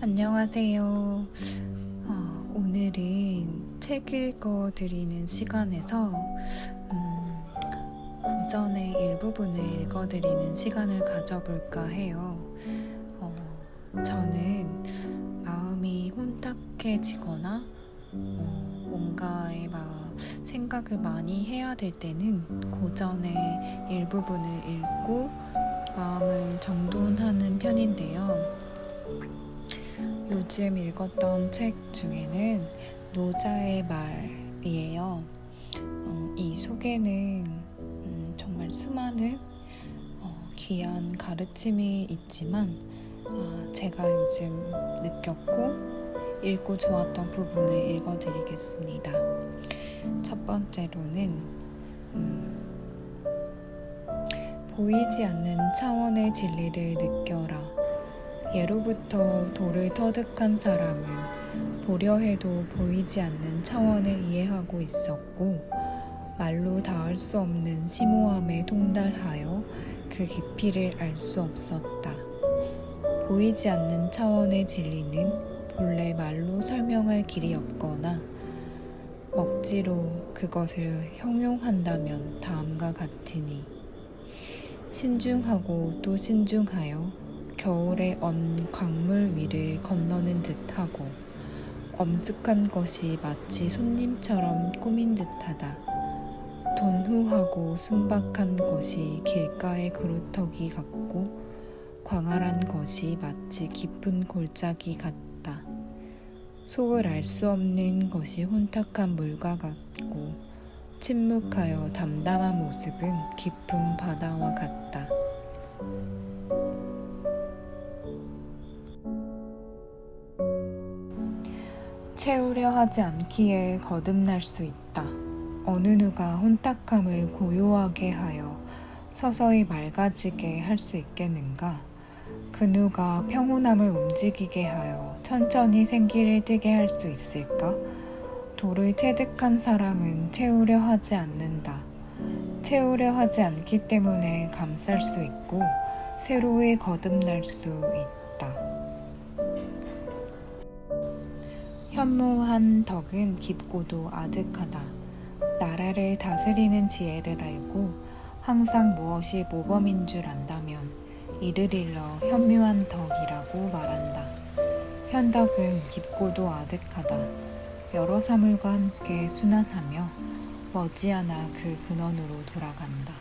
안녕하세요. 어, 오늘은 책 읽어 드리는 시간에서 음, 고전의 일부분을 읽어 드리는 시간을 가져볼까 해요. 어, 저는 마음이 혼탁해지거나 어, 뭔가에 막 생각을 많이 해야 될 때는 고전의 일부분을 읽고 마음을 정돈하는 편인데요. 요즘 읽었던 책 중에는 노자의 말이에요. 어, 이 속에는 음, 정말 수많은 어, 귀한 가르침이 있지만 아, 제가 요즘 느꼈고 읽고 좋았던 부분을 읽어드리겠습니다. 첫 번째로는 음, 보이지 않는 차원의 진리를 느껴라. 예로부터 돌을 터득한 사람은 보려 해도 보이지 않는 차원을 이해하고 있었고 말로 닿을 수 없는 심오함에 통달하여 그 깊이를 알 수 없었다. 보이지 않는 차원의 진리는 본래 말로 설명할 길이 없거나 억지로 그것을 형용한다면 다음과 같으니 신중하고 또 신중하여 겨울에 언 광물 위를 건너는 듯하고 엄숙한 것이 마치 손님처럼 꾸민 듯하다. 돈후하고 순박한 것이 길가의 그루터기 같고 광활한 것이 마치 깊은 골짜기 같다. 속을 알 수 없는 것이 혼탁한 물과 같고 침묵하여 담담한 모습은 깊은 바다와 같다. 채우려 하지 않기에 거듭날 수 있다. 어느 누가 혼탁함을 고요하게 하여 서서히 맑아지게 할 수 있겠는가? 그 누가 평온함을 움직이게 하여 천천히 생기를 뜨게 할 수 있을까? 돌을 체득한 사람은 채우려 하지 않는다. 채우려 하지 않기 때문에 감쌀 수 있고 새로이 거듭날 수 있다. 현무한 덕은 깊고도 아득하다. 나라를 다스리는 지혜를 알고 항상 무엇이 모범인 줄 안다면 이를 일러 현묘한 덕이라고 말한다. 현덕은 깊고도 아득하다. 여러 사물과 함께 순환하며 머지않아 그 근원으로 돌아간다.